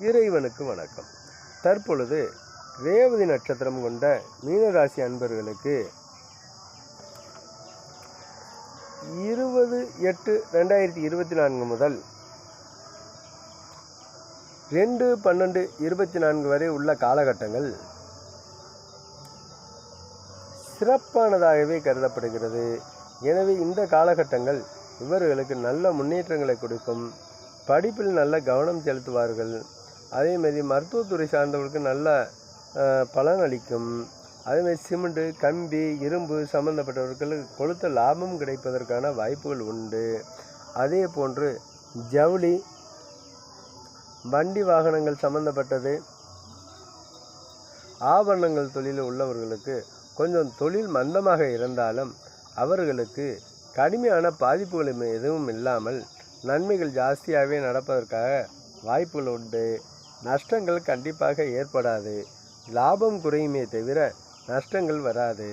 இறைவனுக்கு வணக்கம். தற்பொழுது ரேவதி நட்சத்திரம் கொண்ட மீனராசி அன்பர்களுக்கு இருபது எட்டு ரெண்டாயிரத்தி இருபத்தி நான்கு முதல் ரெண்டு பன்னெண்டு இருபத்தி நான்கு வரை உள்ள காலகட்டங்கள் சிறப்பானதாகவே கருதப்படுகிறது. எனவே இந்த காலகட்டங்கள் இவர்களுக்கு நல்ல முன்னேற்றங்களை கொடுக்கும் படிப்பில் நல்ல கவனம் செலுத்துவார்கள் அதேமாரி மருத்துவத்துறை சார்ந்தவர்களுக்கு நல்ல பலன் அளிக்கும். அதேமாதிரி சிமெண்ட்டு கம்பி இரும்பு சம்மந்தப்பட்டவர்களுக்கு கொளுத்த லாபம் கிடைப்பதற்கான வாய்ப்புகள் உண்டு. அதே போன்று ஜவுளி வண்டி வாகனங்கள் சம்மந்தப்பட்டது ஆபரணங்கள் தொழிலில் உள்ளவர்களுக்கு கொஞ்சம் தொழில் மந்தமாக இருந்தாலும் அவர்களுக்கு கடுமையான பாதிப்புகள் எதுவும் இல்லாமல் நன்மைகள் ஜாஸ்தியாகவே நடப்பதற்காக வாய்ப்புகள் உண்டு. நஷ்டங்கள் கண்டிப்பாக ஏற்படாது. லாபம் குறையுமே தவிர நஷ்டங்கள் வராது.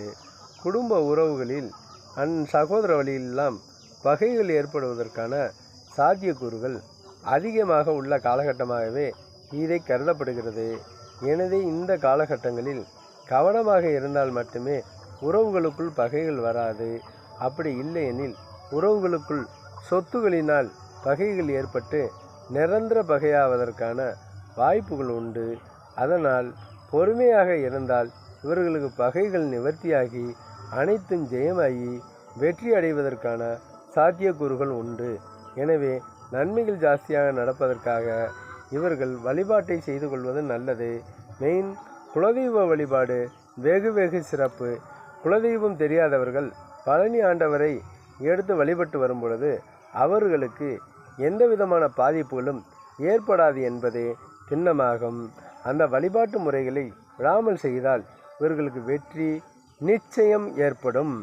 குடும்ப உறவுகளில் அந் சகோதர வழியிலெல்லாம் பகைகள் ஏற்படுவதற்கான சாத்தியக்கூறுகள் அதிகமாக உள்ள காலகட்டமாகவே இதை கருதப்படுகிறது. எனவே இந்த காலகட்டங்களில் கவனமாக இருந்தால் மட்டுமே உறவுகளுக்குள் பகைகள் வராது. அப்படி இல்லையெனில் உறவுகளுக்குள் சொத்துகளினால் பகைகள் ஏற்பட்டு நிரந்தர பகையாவதற்கான வாய்ப்புகள் உண்டு. அதனால் பொறுமையாக இருந்தால் இவர்களுக்கு பகைகள் நிவர்த்தியாகி அனைத்தும் ஜெயமாகி வெற்றி அடைவதற்கான சாத்தியக்கூறுகள் உண்டு. எனவே நன்மைகள் ஜாஸ்தியாக நடப்பதற்காக இவர்கள் வழிபாட்டை செய்து கொள்வது நல்லது. மெயின் குலதெய்வ வழிபாடு வெகு வெகு சிறப்பு. குலதெய்வம் தெரியாதவர்கள் பழனி ஆண்டவரை எடுத்து வழிபட்டு வரும் பொழுது அவர்களுக்கு எந்த விதமான பாதிப்புகளும் ஏற்படாது என்பதே சின்னமாகும். அந்த வழிபாட்டு முறைகளை விடாமல் செய்தால் இவர்களுக்கு வெற்றி நிச்சயம் ஏற்படும்.